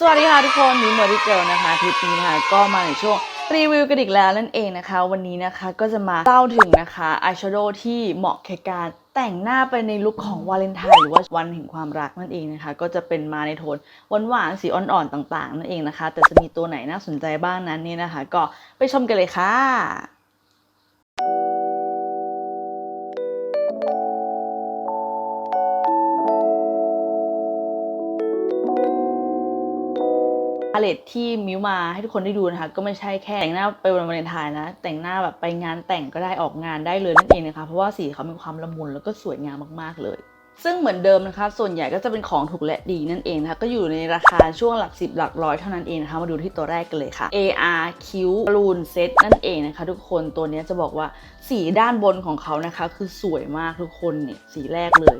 สวัสดีค่ะทุกคนมิวเมอริเกิลนะคะคลิปนี้นะคะก็มาในช่วงรีวิวกันอีกแล้วนั่นเองนะคะ วันนี้นะคะก็จะมาเล่าถึงนะคะอายแชโดว์ที่เหมาะแก่การแต่งหน้าไปในลุคของวาเลนไทน์หรือว่าวันแห่งความรักนั่นเองนะคะ ก็จะเป็นมาในโทนหวานๆสีอ่อนๆต่างๆนั่นเองนะคะ แต่จะมีตัวไหนน่าสนใจบ้างนั้นเนี่ยนะคะ ก็ไปชมกันเลยค่ะ พาเลตที่มิวมาให้ทุกคนได้ดูนะคะก็ไม่ใช่แค่แต่งหน้าไปวันวาเลนไทน์นะ แต่งหน้าแบบไปงานแต่งก็ได้ออกงานได้เลยนั่นเองนะคะ เพราะว่าสีเขามีความละมุนแล้วก็สวยงามมากๆเลย ซึ่งเหมือนเดิมนะคะ ส่วนใหญ่ก็จะเป็นของถูกและดีนั่นเองนะคะก็อยู่ในราคาช่วงหลักสิบหลักร้อยเท่านั้นเองนะคะมาดูที่ตัวแรกกันเลยค่ะ AR Q Balloon Set นั่นเองนะคะ ทุกคนตัวนี้จะบอกว่าสีด้านบนของเขานะคะ คือสวยมากทุกคนนี่สีแรกเลย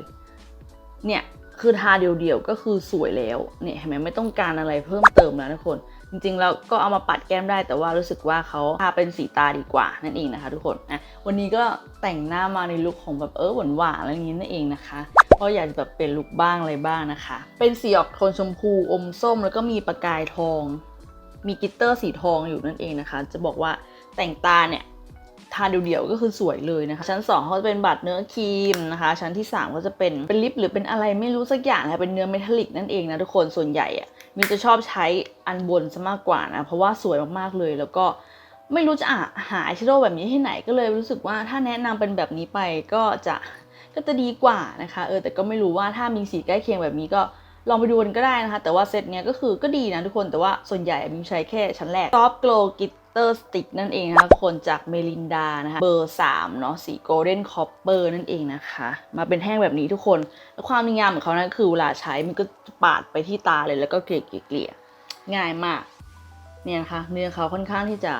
เนี่ย คือทาเดียวๆ ก็คือสวยแล้ว เนี่ยเห็นไหมไม่ต้องการอะไรเพิ่มเติมแล้วทุกคน จริงๆ แล้วก็เอามาปัดแก้มได้แต่ว่ารู้สึกว่าเขาทาเป็นสีตาดีกว่านั่นเองนะคะทุกคนนะวันนี้ก็แต่งหน้ามาในลุคของแบบเออหวานๆอะไรอย่างนี้นั่นเองนะคะก็อยากจะแบบเป็นลุคบ้างอะไรบ้างนะคะ เป็นสีออกโทนชมพูอมส้มแล้วก็มีประกายทอง มีกิตเตอร์สีทองอยู่นั่นเองนะคะ จะบอกว่าแต่งตาเนี่ย ทาเดี่ยวๆก็คือสวยเลยนะคะ ชั้น 2 เขาจะเป็นบัตรเนื้อครีมนะคะ ชั้นที่ 3 ก็จะเป็นเป็นลิปหรือเป็นอะไรไม่รู้สักอย่างนะเป็นเนื้อเมทัลลิกนั่นเองนะทุกคนส่วนใหญ่อะมิวจะชอบใช้อันบนซะมากกว่านะ เพราะว่าสวยมากๆเลยแล้วก็ไม่รู้จะหาอายแชโดว์แบบนี้ที่ไหนก็เลยรู้สึกว่าถ้าแนะนำเป็นแบบนี้ไปก็จะก็จะดีกว่านะคะเออแต่ก็ไม่รู้ว่าถ้ามีสีใกล้เคียงแบบนี้ก็ลองไปดูกันก็ได้นะคะ แต่ว่าเซตเนี้ยก็คือก็ดีนะทุกคนแต่ว่าส่วนใหญ่มิวใช้แค่ชั้นแรก Soft Glow Glitter Stick นั่นเองนะคะคนจากเมลินดานะคะเบอร์3เนาะสีโกลเด้นคอปเปอร์นั่นเองนะคะ มาเป็นแห้งแบบนี้ทุกคน แล้วความงามของเขานะคือเวลาใช้มันก็ปาดไปที่ตาเลยแล้วก็เกลี่ยเกลี่ยง่ายมากเนี่ยนะคะเนื้อเขาค่อนข้างที่จะ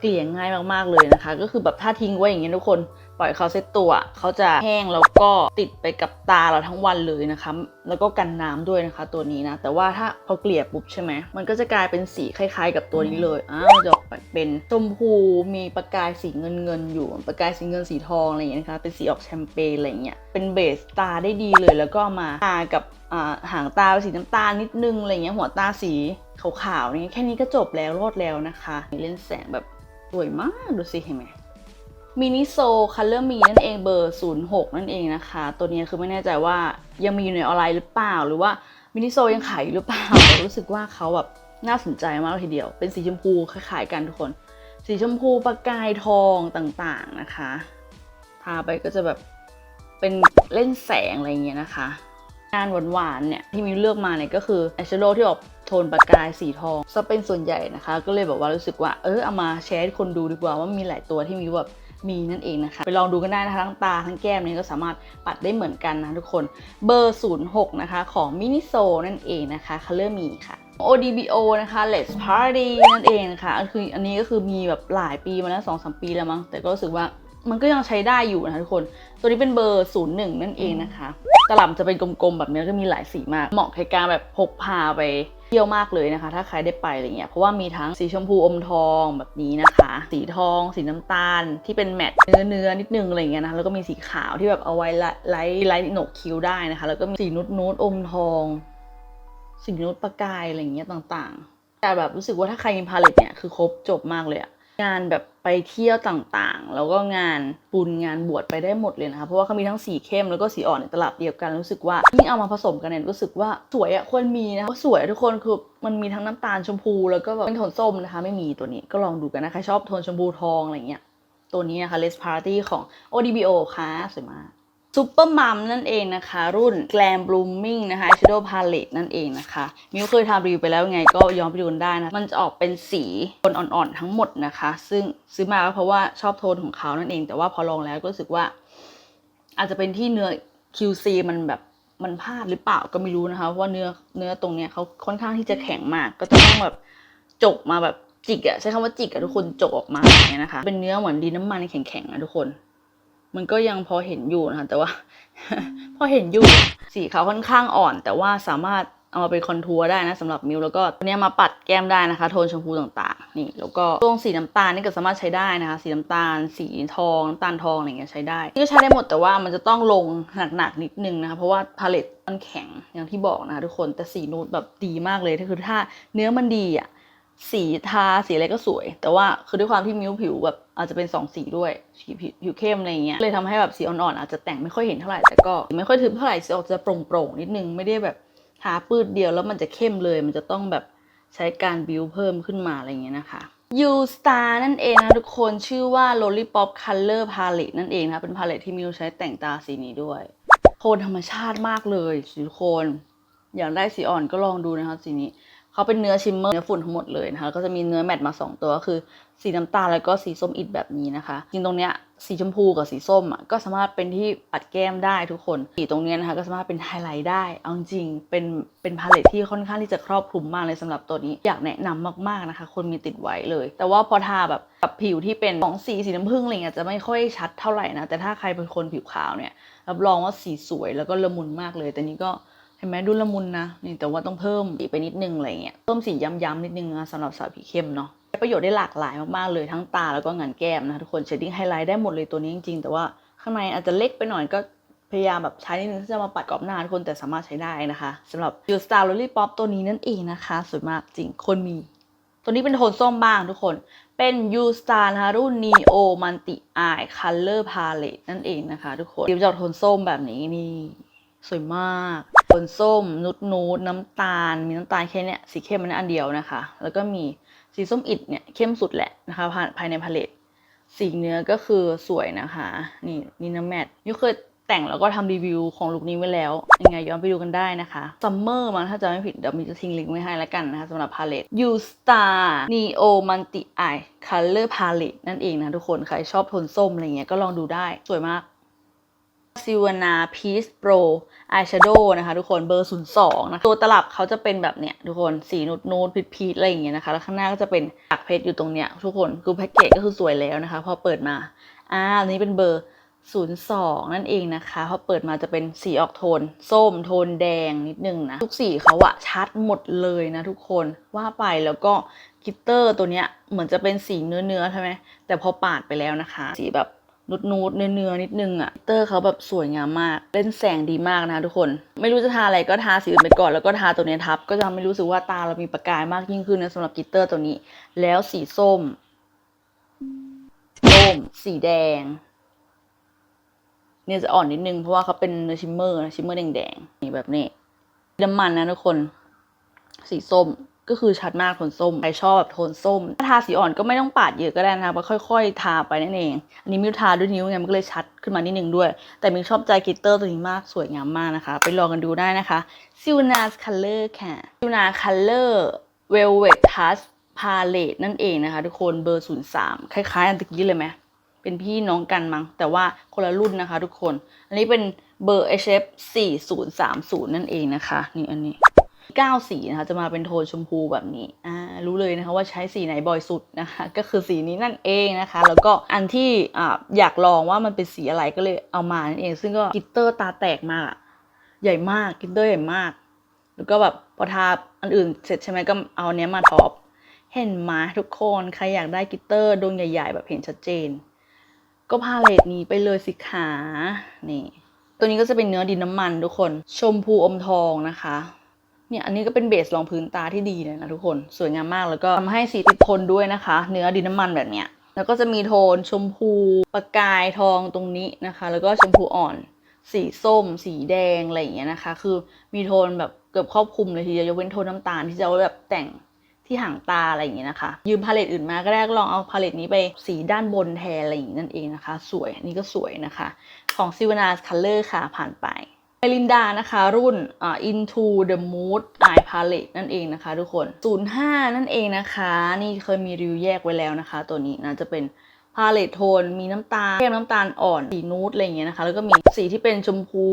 เกลี่ยง่ายมากๆเลยนะคะ ก็คือแบบถ้าทิ้งไว้อย่างเงี้ยทุกคน ปล่อยเขาเซตตัวเขาจะแห้งแล้วก็ติดไปกับตาเราทั้งวันเลยนะคะ แล้วก็กันน้ำด้วยนะคะ ตัวนี้นะ แต่ว่าถ้าพอเกลี่ยปุ๊บใช่ไหมมันก็จะกลายเป็นสีคล้าย ๆ กับตัวนี้เลยอ้าวจะออกเป็นชมพูมีประกายสีเงินเงินอยู่ ประกายสีเงินสีทองอะไรอย่างเงี้ยนะคะ เป็นสีออกแชมเปญอะไรเงี้ยเป็นเบสตาได้ดีเลยแล้วก็มาทากับอ่าหางตาเป็นสีน้ำตาลนิดนึงอะไรเงี้ยหัวตาสีขาวๆนี่แค่นี้ก็จบแล้วรอดแล้วนะคะเล่นแสงแบบสวยมากดูสิเห็นไหม มินิโซคัลเลอร์มีนั่นเองเบอร์ 06 นั่นเองนะคะ ตัวนี้คือไม่แน่ใจว่ายังมีอยู่ในออนไลน์หรือเปล่า หรือว่ามินิโซยังขายอยู่หรือเปล่ารู้สึกว่าเขาแบบน่าสนใจมากทีเดียว เป็นสีชมพูคล้ายๆกันทุกคน สีชมพูประกายทองต่างๆนะคะ ทาไปก็จะแบบเป็นเล่นแสงอะไรเงี้ยนะคะงานหวานๆเนี่ยที่มิวเลือกมาเนี่ยก็คืออชโดว์ที่ออกโทนประกายสีทองซะเป็นส่วนใหญ่นะคะ ก็เลยแบบว่ารู้สึกว่าเออเอามาแชร์ให้คนดูดีกว่าว่ามีหลายตัวที่มิวแบบ มีนั่นเองนะคะ ไปลองดูกันได้นะคะทั้งตาทั้งแก้มเนี่ยก็สามารถปัดได้เหมือนกันนะทุกคนเบอร์ 06 นะคะ ของมินิโซนั่นเองนะคะ Color Me ค่ะ ODBO นะคะ Let's Party นั่นเองนะคะคืออันนี้ก็คือมีแบบหลายปีมาแล้วสองสามปีแล้วมั้งแต่ก็รู้สึกว่า มันก็ยังใช้ได้อยู่นะคะทุกคน ตัวนี้เป็นเบอร์ 01 นั่นเองนะคะกระหล่ำจะเป็นกลมๆ แบบนี้ก็มีหลายสีมาก เหมาะในการแบบพกพาไปเที่ยวมากเลยนะคะ ถ้าใครได้ไปอะไรเงี้ย เพราะว่ามีทั้งสีชมพูอมทองแบบนี้นะคะ สีทอง สีน้ำตาล ที่เป็นแมตต์เนื้อเนื้อนิดนึงอะไรเงี้ยนะคะแล้วก็มีสีขาวที่แบบเอาไว้ไล่ไล่ไล่โหนกคิ้วได้นะคะ แล้วก็มีสีนุดนูดๆอมทอง สีนุดประกายอะไรเงี้ยต่างๆ แต่แบบรู้สึกว่าถ้าใครมีพาเลตเนี่ยคือครบจบมากเลยอะ งานแบบไปเที่ยวต่างๆ แล้วก็งานปุนงานบวชไปได้หมดเลยนะคะเพราะว่าเขามีทั้งสีเข้มแล้วก็สีอ่อนในตลับเดียวกันรู้สึกว่ายิ่งเอามาผสมกันเนี่ยรู้สึกว่าสวยอะควรมีนะเพราะสวยทุกคนคือมันมีทั้งน้ำตาลชมพูแล้วก็แบบเป็นโทนส้มนะคะ ไม่มีตัวนี้ก็ลองดูกันนะคะชอบโทนชมพูทองอะไรเงี้ยตัวนี้นะคะ Les Party ของ ODBO ค่ะสวยมาก ซูเปอร์มัมนั่นเองนะคะ รุ่น Glam Blooming นะคะ Shadow Palette นั่นเองนะคะ มิวเคยทำรีวิวไปแล้วไงก็ย้อนไปดูได้นะ มันจะออกเป็นสีโทนอ่อนๆทั้งหมดนะคะ ซึ่งซื้อมาก็เพราะว่าชอบโทนของเขานั่นเอง แต่ว่าพอลองแล้วก็รู้สึกว่า อาจจะเป็นที่เนื้อ QC มันแบบมันพลาดหรือเปล่าก็ไม่รู้นะคะเพราะว่าเนื้อเนื้อตรงเนี้ยเขาค่อนข้างที่จะแข็งมาก ก็จะต้องแบบจกมาแบบจิกอะใช้คำว่าจิกอะทุกคนจกออกมาอย่างเงี้ยนะคะ เป็นเนื้อเหมือนดินน้ำมันแข็งๆอะทุกคน มันก็ยังพอเห็นอยู่นะคะแต่ว่า พอเห็นอยู่สีเขาค่อนข้างอ่อน แต่ว่าสามารถเอามาเป็นคอนทัวร์ได้นะสำหรับมิวแล้วก็ตัวเนี้ยมาปัดแก้มได้นะคะ โทนชมพูต่างๆ นี่แล้วก็ตรงสีน้ำตาลนี่ก็สามารถใช้ได้นะคะ สีน้ำตาล สีทองน้ำตาลทองอะไรเงี้ยใช้ได้นี่ก็ใช้ได้หมดแต่ว่ามันจะต้องลงหนักๆนิดนึงนะคะเพราะว่าพาเลตมันแข็งอย่างที่บอกนะคะทุกคนแต่สีนูดแบบดีมากเลยถ้าคือถ้าเนื้อมันดีอะ สีทาสีอะไรก็สวย แต่ว่าคือด้วยความที่มิ้วผิวแบบอาจจะเป็นสองสีด้วยผิวผิวเข้มอะไรเงี้ยเลยทำให้แบบสีอ่อนๆอาจจะแต่งไม่ค่อยเห็นเท่าไหร่แต่ก็ไม่ค่อยทึบเท่าไหร่สีออกจะโปร่งๆนิดนึงไม่ได้แบบทาปืดเดียวแล้วมันจะเข้มเลย มันจะต้องแบบใช้การบิวเพิ่มขึ้นมาอะไรเงี้ยนะคะ U Star นั่นเองนะทุกคนชื่อว่า Lollipop Color Palette นั่นเองนะเป็นพาเลตที่มิวใช้แต่งตาสีนี้ด้วยโทนธรรมชาติมากเลยสีโคนอยากได้สีอ่อนก็ลองดูนะคะสีนี้ เขาเป็นเนื้อชิมเมอร์เนื้อฝุ่นทั้งหมดเลยนะคะก็จะมีเนื้อแมตต์มา 2 ตัวก็คือ สีน้ำตาลแล้วก็สีส้มอิดแบบนี้นะคะจริงตรงเนี้ยสีชมพูกับสีส้มอะก็สามารถเป็นที่ปัดแก้มได้ทุกคน สีตรงเนี้ยนะคะก็สามารถเป็นไฮไลท์ได้เอาจริงเป็นเป็นพาเลตที่ค่อนข้างที่จะครอบคลุมมากเลยสำหรับตัวนี้อยากแนะนำมากๆนะคะ คนมีติดไว้เลย แต่ว่าพอทาแบบกับผิวที่เป็นของสีสีน้ำผึ้งอะไรเงี้ยจะไม่ค่อยชัดเท่าไหร่นะแต่ถ้าใครเป็นคนผิวขาวเนี่ยรับรองว่าสีสวยแล้วก็ละมุนมากเลยแต่นี้ก็ ห็นไหมดูละมุนนะนี่แต่ว่าต้องเพิ่มสีไปนิดนึงอะไรเงี้ยเพิ่มสีย้ำๆนิดนึงนะสำหรับสาวผิวเข้มเนาะใช้ประโยชน์ได้หลากหลายมากๆเลยทั้งตาแล้วก็งานแก้มนะทุกคนเชดดิ้งไฮไลท์ได้หมดเลยตัวนี้จริงๆ แต่ว่าข้างในอาจจะเล็กไปหน่อยก็พยายามแบบใช้นิดนึงที่จะมาปัดกรอบหน้าทุกคนแต่สามารถใช้ได้นะคะสำหรับ u Star Lollipop ตัวนี้นั่นเองนะคะสวยมากจริงคนมี ตัวนี้เป็นโทนส้มบ้างทุกคนเป็น U Star นะคะรุ่น Neo Multi Eye Color Palette นั่นเองนะคะ ทุกคนเดี๋ยวจะโทนส้มแบบนี้นี่สวยมาก นส้ม นุดนูดน้ำตาล มีน้ำตาลแค่เนี้ยสีเข้มมันอันเดียวนะคะ แล้วก็มีสีส้มอิดเนี่ยเข้มสุดแหละนะคะภายในพาเลตสีเนื้อก็คือสวยนะคะ นี่นี่น้ำแมทยูเคยแต่งแล้วก็ทำรีวิวของลุคนี้ไว้แล้ว ยังไงย้อนไปดูกันได้นะคะซัมเมอร์มั้งถ้าจะไม่ผิดเดี๋ยวมีจะทิ้งลิงก์ไว้ให้แล้วกันนะคะสำหรับพาเลต U Star Neo Multi Eye Color Palette นั่นเองนะทุกคนใครชอบโทนส้มอะไรเงี้ยก็ลองดูได้สวยมาก ซิวานาพีซโปรอายแชโดว์นะคะทุกคนเบอร์02นะะตัวตลับเขาจะเป็นแบบเนี้ยทุกคนสีนูดนูดพีชพีชอะไรอย่างเงี้ยนะคะ แล้วข้างหน้าก็จะเป็นปักเพชรอยู่ตรงเนี้ยทุกคนคือแพ็กเกจก็คือสวยแล้วนะคะ พอเปิดมาอ่าอันนี้เป็นเบอร์ 02 นั่นเองนะคะ พอเปิดมาจะเป็นสีออกโทน ส้มโทนแดงนิดนึงนะทุกสีเขาอะชัดหมดเลยนะทุกคนว่าไปแล้วก็กิตเตอร์ตัวเนี้ยเหมือนจะเป็นสีเนื้อเนื้อๆใช่ไหมแต่พอปาดไปแล้วนะคะ สีแบบ นูดนูดเนื้อเนื้อนิดนึงอะเตอร์เขาแบบสวยงามมาก เล่นแสงดีมากนะคะทุกคน ไม่รู้จะทาอะไรก็ทาสีอื่นไปก่อนแล้วก็ทาตัวนี้ทับ ก็จะทำให้รู้สึกว่าตาเรามีประกายมากยิ่งขึ้นนะสำหรับกิตเตอร์ตัวนี้ แล้วสีส้ม ส้ม สีแดง เนี่ยจะอ่อนนิดนึงเพราะว่าเขาเป็นเนื้อชิมเมอร์นะชิมเมอร์แดงๆนี่แบบนี้น้ำมันนะทุกคน สีส้ม ก็คือชัดมากโทนส้มใครชอบแบบโทนส้ม ถ้าทาสีอ่อนก็ไม่ต้องปาดเยอะก็ได้นะคะค่อยๆ ทาไปนั่นเอง อันนี้มิวทาด้วยนิ้วไงมันก็เลยชัดขึ้นมานิดนึงด้วย แต่มิวชอบใจกิตเตอร์ตัวนี้มากสวยงามมากนะคะ ไปลองกันดูได้นะคะซิวนาสคัลเลอร์ค่ะซิวนาคัลเลอร์เวลเวททัสพาเลตนั่นเองนะคะ ทุกคนเบอร์03คล้ายๆ อันตะกี้เลยไหมเป็นพี่น้องกันมั้งแต่ว่าคนละรุ่นนะคะ ทุกคน อันนี้เป็นเบอร์ HF 4030นั่นเองนะคะ นี่อันนี้ 9 สีนะคะจะมาเป็นโทนชมพูแบบนี้อ่ารู้เลยนะคะว่าใช้สีไหนบ่อยสุดนะคะก็คือสีนี้นั่นเองนะคะ แล้วก็อันที่อ่าอยากลองว่ามันเป็นสีอะไรก็เลยเอามานั่นเอง ซึ่งก็กิตเตอร์ตาแตกมากใหญ่มากกิตเตอร์ใหญ่มาก แล้วก็แบบพอทาอันอื่นเสร็จใช่ไหมก็เอาเนี้ยมาท็อปเห็นไหมทุกคนใครอยากได้กิตเตอร์ดวงใหญ่ๆ แบบเห็นชัดเจน ก็พาเลตนี้ไปเลยสิขานี่ตัวนี้ก็จะเป็นเนื้อดินน้ำมันทุกคน ชมพูอมทองนะคะ เนี่ยอันนี้ก็เป็นเบสรองพื้นตาที่ดีเลยนะทุกคนสวยงามมากแล้วก็ทำให้สีติดทนด้วยนะคะ เนื้อดินน้ำมันแบบเนี้ยแล้วก็จะมีโทนชมพูประกายทองตรงนี้นะคะ แล้วก็ชมพูอ่อน สีส้ม สีแดงอะไรอย่างเงี้ยนะคะ คือมีโทนแบบเกือบครอบคลุมเลยทีเดียวยกเว้นโทนน้ำตาลที่จะเอาแบบแต่งที่หางตาอะไรอย่างเงี้ยนะคะ ยืมพาเลตอื่นมาก็ได้ก็ลองเอาพาเลตนี้ไปสีด้านบนแทนอะไรอย่างเงี้ยนั่นเองนะคะ สวยอันนี้ก็สวยนะคะ ของ s i v a n a Color ค่ะผ่านไป เมลินดานะคะรุ่น Into the Mood Eye Palette นั่นเองนะคะทุกคน 05 นั่นเองนะคะ นี่เคยมีรีวิวแยกไว้แล้วนะคะ ตัวนี้นะจะเป็นพาเลตโทน มีน้ำตาลเข้มน้ำตาลอ่อน สีนูดอะไรเงี้ยนะคะ แล้วก็มีสีที่เป็นชมพู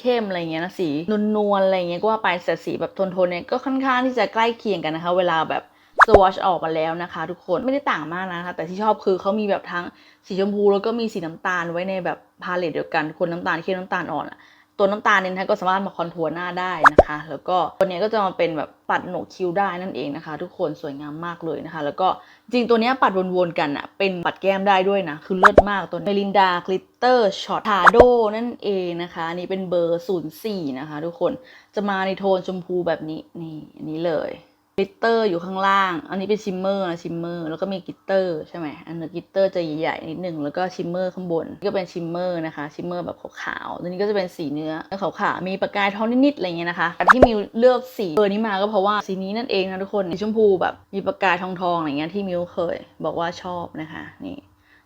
เข้มอะไรเงี้ยนะ สีนวลๆอะไรเงี้ยก็ว่าไปแต่สีแบบโทนๆเนี่ยก็ค่อนข้างที่จะใกล้เคียงกันนะคะ เวลาแบบสวอชออกมาแล้วนะคะ ทุกคนไม่ได้ต่างมากนะคะ แต่ที่ชอบคือเขามีแบบทั้งสีชมพูแล้วก็มีสีน้ำตาลไว้ในแบบพาเลตเดียวกันคนน้ำตาลเข้มน้ำตาลอ่อนอะ ตัวน้ำตาลเนี่ยนะคะก็สามารถมาคอนทัวร์หน้าได้นะคะ แล้วก็ตัวเนี้ยก็จะมาเป็นแบบปัดโหนกคิ้วได้นั่นเองนะคะ ทุกคนสวยงามมากเลยนะคะ แล้วก็จริงตัวเนี้ยปัดวนๆกันอะเป็นปัดแก้มได้ด้วยนะคือเลิศมากตัวเมลินดากลิตเตอร์ช็อตทาโดนั่นเองนะคะอันนี้เป็นเบอร์ 04 นะคะ ทุกคนจะมาในโทนชมพูแบบนี้นี่อันนี้เลย กลิตเตอร์อยู่ข้างล่าง อันนี้เป็นชิมเมอร์นะชิมเมอร์ แล้วก็มีกลิตเตอร์ใช่ไหมอันนี้กลิตเตอร์จะใหญ่ๆนิดนึงแล้วก็ชิมเมอร์ข้างบนนี่ก็เป็นชิมเมอร์นะคะ ชิมเมอร์แบบขาวๆตัวนี้ก็จะเป็นสีเนื้อขาวๆมีประกายทองนิดๆอะไรเงี้ยนะคะแต่ที่มิวเลือกสีเบอร์นี้มาก็เพราะว่าสีนี้นั่นเองนะทุกคนสีชมพูแบบมีประกายทองๆอะไรเงี้ยที่มิวเคย บอกว่าชอบนะคะนี่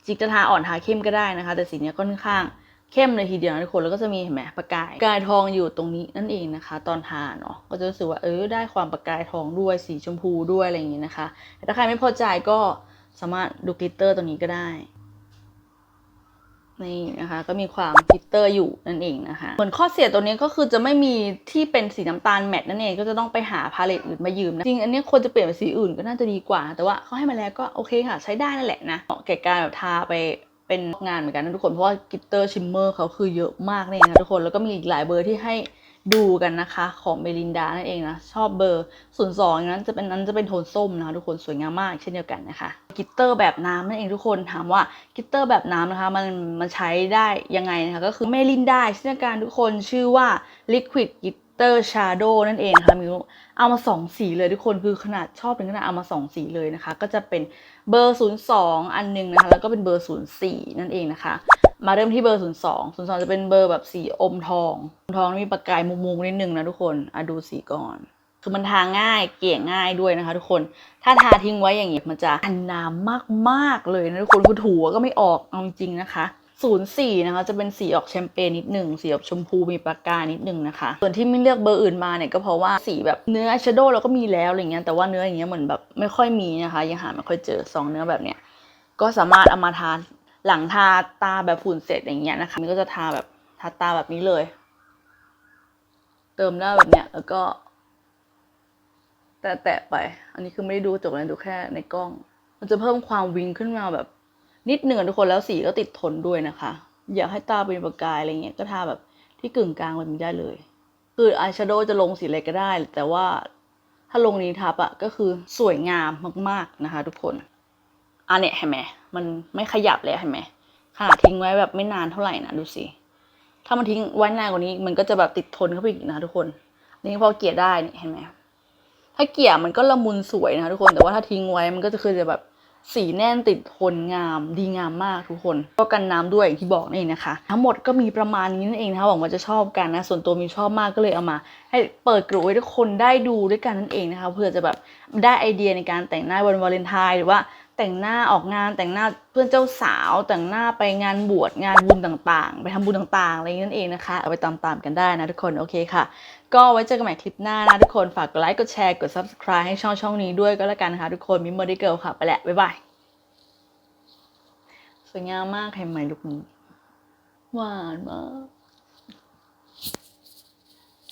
จิกจะทาอ่อนทาเข้มก็ได้นะคะ แต่สีนี้ยค่อนข้าง เข้มเลยทีเดียวนะทุกคนแล้วก็จะมีเห็นไหมประกายประกายทองอยู่ตรงนี้นั่นเองนะคะ ตอนทาเนาะก็จะรู้สึกว่าเออได้ความประกายทองด้วยสีชมพูด้วยอะไรอย่างงี้นะคะแต่ถ้าใครไม่พอใจก็สามารถดูกลิตเตอร์ตรงนี้ก็ได้นี่นะคะก็มีความกลิตเตอร์อยู่นั่นเองนะคะเหมือนข้อเสียตัวนี้ก็คือจะไม่มีที่เป็นสีน้ำตาลแมตต์นั่นเองก็จะต้องไปหาพาเลตอื่นมายืมนะจริงอันนี้ควรจะเปลี่ยนเป็นสีอื่นก็น่าจะดีกว่า แต่ว่าเขาให้มาแล้วก็โอเคค่ะ ใช้ได้นั่นแหละนะเหมาะแก่การแบบทาไป เป็นงานเหมือนกันนะทุกคน เพราะว่ากิตเตอร์ชิมเมอร์เขาคือเยอะมากเนี่ยนะทุกคน แล้วก็มีอีกหลายเบอร์ที่ให้ดูกันนะคะของเบลินดานั่นเองนะ ชอบเบอร์ศูนย์สองนั้นจะเป็นนั้นจะเป็นโทนส้มนะคะทุกคนสวยงามมากเช่นเดียวกันนะคะกิตเตอร์แบบน้ำนั่นเองทุกคนถามว่ากิตเตอร์แบบน้ำนะคะมันมันใช้ได้ยังไงนะคะก็คือเมลินดาเช่นเดียวกันทุกคนชื่อว่า Liquid Glitter Shadow นั่นเองนะคะมิวเอามาสองสีเลยทุกคนคือขนาดชอบเป็นขนาดเอามาสองสีเลยนะคะ ก็จะเป็นเบอร์ 02 อันหนึงนะคะ แล้วก็เป็นเบอร์ 04 นั่นเองนะคะ มาเริ่มที่เบอร์ 02 02 จะเป็นเบอร์แบบสีอมทองอมทองมีประกายมุมๆนิดนึงนะทุกคนอะดูสีก่อนคือมันทาง่ายเกลี่ยง่ายด้วยนะคะทุกคน ถ้าทาทิ้งไว้อย่างเงี้ยมันจะอันน้ำมากๆเลยนะทุกคนคือถูก็ไม่ออกเอาจริงนะคะ 04นะคะจะเป็นสีออกแชมเปญนิดหนึ่งสีออกชมพูมีประกายนิดหนึ่งนะคะ ส่วนที่ไม่เลือกเบอร์อื่นมาเนี่ยก็เพราะว่าสีแบบเนื้ออายแชโดว์เราก็มีแล้วอะไรเงี้ยแต่ว่าเนื้ออย่างเงี้ยเหมือนแบบไม่ค่อยมีนะคะยังหาไม่ค่อยเจอสองเนื้อแบบเนี้ยก็สามารถเอามาทาหลังทาตาแบบฝุ่นเสร็จอย่างเงี้ยนะคะมันก็จะทาแบบทาตาแบบนี้เลย เติมหน้าแบบเนี้ยแล้วก็แตะๆไป อันนี้คือไม่ได้ดูจบเลยดูแค่ในกล้อง มันจะเพิ่มความวิงขึ้นมาแบบ นิดหนึ่งอะทุกคนแล้วสีก็ติดทนด้วยนะคะ อยากให้ตาเป็นประกายอะไรเงี้ยก็ทาแบบที่กึ่งกลางแบบนี้ได้เลย คืออายแชโดว์จะลงสีอะไรก็ได้ แต่ว่าถ้าลงนี้ทับอะก็คือสวยงามมากๆนะคะ ทุกคนอันเนี้ยเห็นไหมมันไม่ขยับเลยเห็นไหมขนาดทิ้งไว้แบบไม่นานเท่าไหร่นะดูสิถ้ามันทิ้งไว้นานกว่านี้ มันก็จะแบบติดทนเข้าไปอีกนะคะทุกคนนี่พอเกลี่ยได้เนี่ยเห็นไหมถ้าเกลี่ยมันก็ละมุนสวยนะคะทุกคนแต่ว่าถ้าทิ้งไว้มันก็จะคือจะแบบ สีแน่นติดทนงามดีงามมากทุกคนก็กันน้ำด้วยอย่างที่บอกนี่นเองนะคะ ทั้งหมดก็มีประมาณนี้นั่นเองนะคะหวังว่าจะชอบกันนะ ส่วนตัวมีชอบมากก็เลยเอามา ให้เปิดกลุ่มให้ทุกคนได้ดูด้วยกันนั่นเองนะคะเพื่อจะแบบได้ไอเดียในการแต่งหน้าวันวาเลนไทน์หรือว่า แต่งหน้าออกงานแต่งหน้าเพื่อนเจ้าสาว แต่งหน้าไปงานบวชงานบุญต่างๆ ไปทำบุญต่างๆอะไรนั่นเองนะคะเอาไปตามๆกันได้นะทุกคนโอเคค่ะ ก็ไว้เจอกันใหม่คลิปหน้านะทุกคนฝากกดไลค์กดแชร์กด subscribe ให้ช่องช่องนี้ด้วยก็แล้วกันนะคะทุกคนมิมเมอร์ดิเกิลค่ะไปแหล้วบ๊ายบายสวยงามมากเห็นไหมลูกนี้หวานมาก